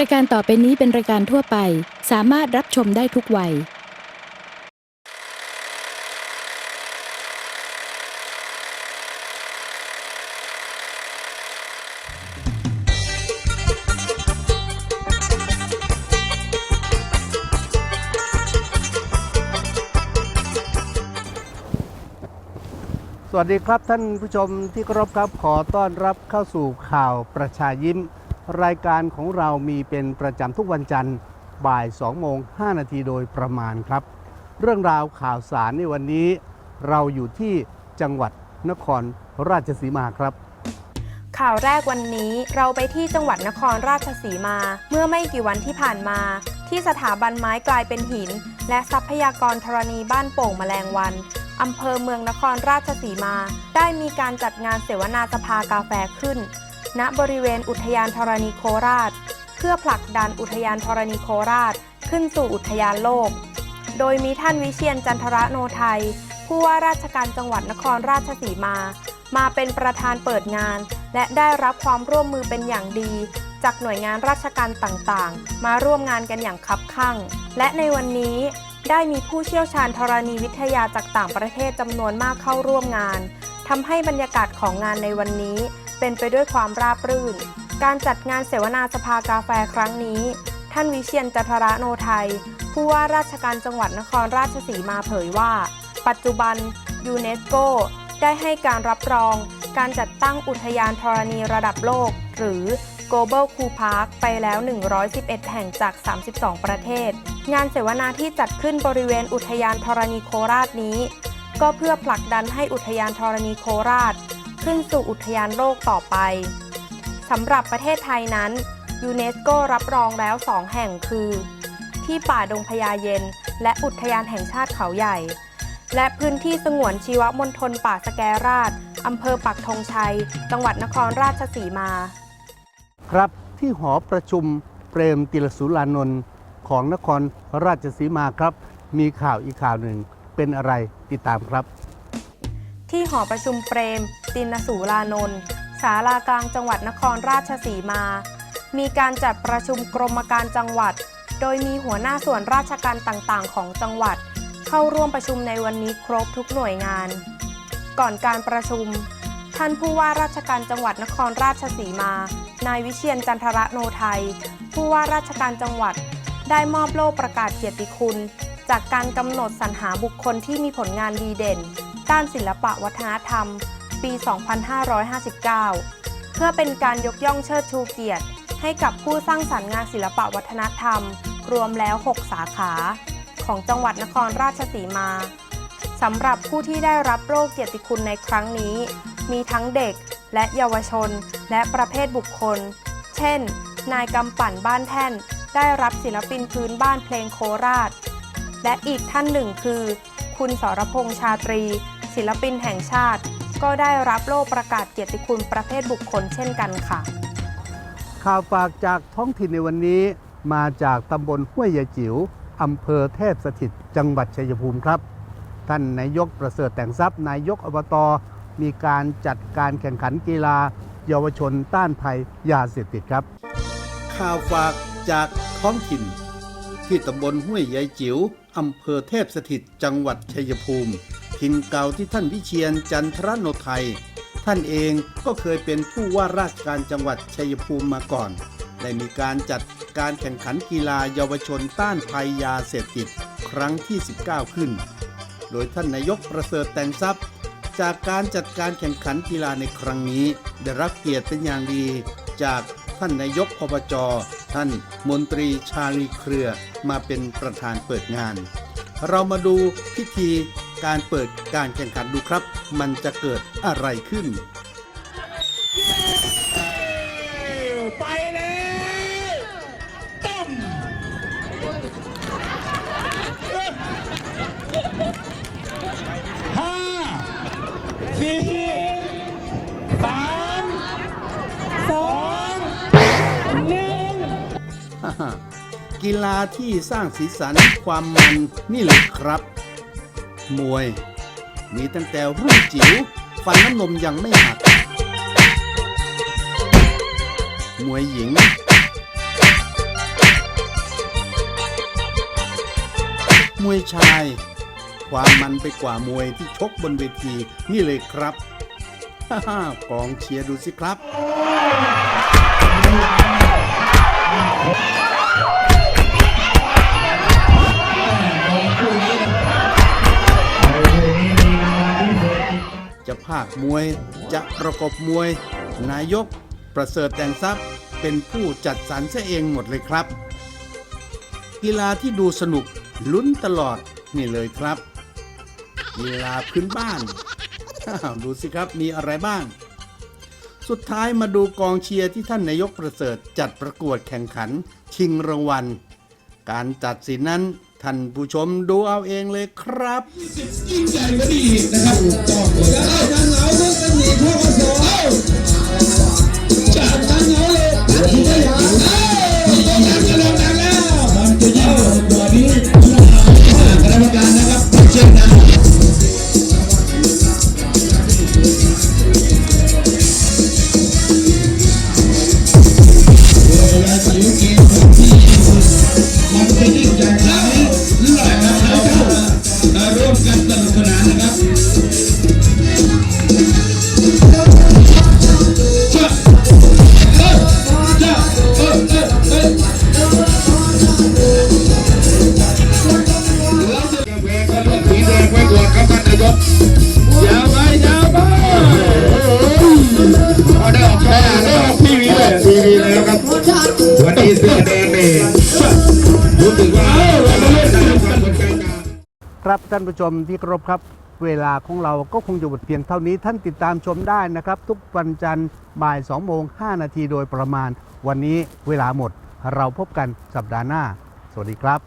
รายการต่อไปนี้เป็นรายการทั่วไป สามารถรับชมได้ทุกวัย สวัสดีครับท่านผู้ชมที่เคารพครับขอต้อนรับเข้าสู่ข่าวประชายิ้ม รายการของเรามีเป็นประจำทุกวันจันทร์บ่าย2โมง5นาทีโดยประมาณครับ เรื่องราวข่าวสารในวันนี้ เราอยู่ที่จังหวัดนครราชสีมาครับ ข่าวแรกวันนี้เราไปที่จังหวัดนครราชสีมา เมื่อไม่กี่วันที่ผ่านมา ที่สถาบันไม้กลายเป็นหิน และทรัพยากรธรณีบ้านโป่งแมลงวันอำเภอเมืองนครราชสีมา ได้มีการจัดงานเสวนาสภากาแฟขึ้น ณบริเวณอุทยานธรณีโคราช เพื่อผลักดันอุทยานธรณีโคราชขึ้นสู่อุทยานโลก โดยมีท่านวิเชียนจันทระโนไทย ผู้ว่าราชการจังหวัดนครราชสีมา มาเป็นประธานเปิดงาน และได้รับความร่วมมือเป็นอย่างดี จากหน่วยงานราชการต่างๆ มาร่วมงานกันอย่างคับคั่ง และในวันนี้ได้มีผู้เชี่ยวชาญธรณีวิทยาจากต่างประเทศจำนวนมากเข้าร่วมงานทำให้บรรยากาศของงานในวันนี้ เป็นไปด้วยความราบรื่น การจัดงานเสวนาสภากาแฟครั้งนี้ ท่านวิเชียนจัทระโนไทย ผู้ว่าราชการจังหวัดนครราชสีมาเผยว่า ปัจจุบันยูเนสโกได้ให้การรับรอง การจัดตั้งอุทยานธรณีระดับโลก หรือ Global Cool Park ไปแล้ว 111 แห่งจาก 32 ประเทศ งานเสวนาที่จัดขึ้นบริเวณอุทยานธรณีโคราชนี้ ก็เพื่อผลักดันให้อุทยานธรณีโคราช ขึ้นสู่อุทยานโลกต่อไปสำหรับประเทศไทยนั้นยูเนสโกรับรองแล้ว2แห่งคือ ที่ป่าดงพญาเย็น และอุทยานแห่งชาติเขาใหญ่ และพื้นที่สงวนชีวมณฑลป่าสแกราชอำเภอปักธงชัย จังหวัดนครราชสีมา ครับที่หอประชุมเปรมติลสุรานนท์ของนครราชสีมาครับ มีข่าวอีกข่าวหนึ่งเป็นอะไรติดตามครับ ที่หอประชุมเปรม ตินสูรานนท์ศาลากลางจังหวัดนครราชสีมา มีการจัดประชุมกรมการจังหวัด โดยมีหัวหน้าส่วนราชการต่างๆ ของจังหวัด เข้าร่วมประชุมในวันนี้ครบทุกหน่วยงาน ก่อนการประชุม ท่านผู้ว่าราชการจังหวัดนครราชสีมา นายวิเชียนจันทระโนไทย ผู้ว่าราชการจังหวัด ได้มอบโล่ประกาศเกียรติคุณ จากการกำหนดสรรหาบุคคลที่มีผลงานดีเด่น ด้านศิลปะวัฒนธรรม ปี 2559 เพื่อเป็นการยกย่องเชิดชูเกียรติ ให้กับผู้สร้างสรรค์งานศิลปะวัฒนธรรม รวมแล้ว 6 สาขา ของจังหวัดนครราชสีมา สำหรับผู้ที่ได้รับโล่เกียรติคุณในครั้งนี้ มีทั้งเด็กและเยาวชน และประเภทบุคคล เช่น นายกำปั่นบ้านแท่น ได้รับศิลปินพื้นบ้านเพลงโคราช และอีกท่านหนึ่งคือ คุณสรพงษ์ชาตรี ศิลปินแห่งชาติ ก็ได้รับโล่ประกาศเกียรติคุณประเภทบุคคลเช่นกันค่ะ ข่าวฝากจากท้องถิ่นในวันนี้ มาจากตำบลห้วยยายจิ๋วอำเภอเทพสถิต จังหวัดชัยภูมิครับ ท่านนายกประเสริฐแต่งทรัพย์นายกอบตมีการจัดการแข่งขันกีฬา เยาวชนต้านภัยยาเสพติดครับ ข่าวฝากจากท้องถิ่น ที่ตำบลห้วยยายจิ๋วอำเภอเทพสถิต จังหวัดชัยภูมิ ถิ่นเก่าที่ท่านวิเชียนจันทรโนไทย ท่านเองก็เคยเป็นผู้ว่าราชการจังหวัดชัยภูมิมาก่อน ได้มีการจัดการแข่งขันกีฬาเยาวชนต้านภัยยาเสพติดครั้งที่ 19 ขึ้น โดยท่านนายกประเสริฐแต่งทรัพย์ จากการจัดการแข่งขันกีฬาในครั้งนี้ ได้รับเกียรติเป็นอย่างดี จากท่านนายกอบจท่านมนตรีชาลีเครือมาเป็นประธานเปิดงาน เรามาดูพิธี การเปิดการแข่งขันดูครับ มันจะเกิดอะไรขึ้น ไปเลยต้มห้าสี่สามสองหนึ่งกีฬาที่สร้างสีสันความมันนี่แหละครับ มวย มีตั้งแต่รุ่นจิ๋วฟันน้ำนมยังไม่หัก มวยหญิง มวยชาย ความมันไปกว่ามวยที่ชกบนเวทีนี่เลยครับฮ่าฮ่ากองเชียร์ดูสิครับาคมวย จะประกบมวย นายก ประเสริฐแต่งทรัพย์ เป็นผู้จัดสรรซะเองหมดเลยครับ กีฬาที่ดูสนุกลุ้นตลอดนี่เลยครับกีฬาพื้นบ้าน ดูสิครับมีอะไรบ้าง สุดท้ายมาดูกองเชียร์ที่ท่านนายกประเสริฐจัดประกวดแข่งขัน ชิงรางวัล การตัดสินนั้น ท่านผู้ชมดูเอาเองเลยครับยิ่งใหญ่กว่านี้นะครับต้องจะเอาทางเหงาต้องกันหนีพ่อมาสอนจับทางเหงาเลย วันนี้สื้อแดงนี่รู้สึกว่าเราเล่นในความสนใจครับท่านผู้ชมที่เคารพครับ เวลาของเราก็คงจะหมดเพียงเท่านี้ท่านติดตามชมได้นะครับ ทุกวันจันทร์บ่าย2โมง5นาทีโดยประมาณ วันนี้เวลาหมดเราพบกันสัปดาห์หน้า สวัสดีครับ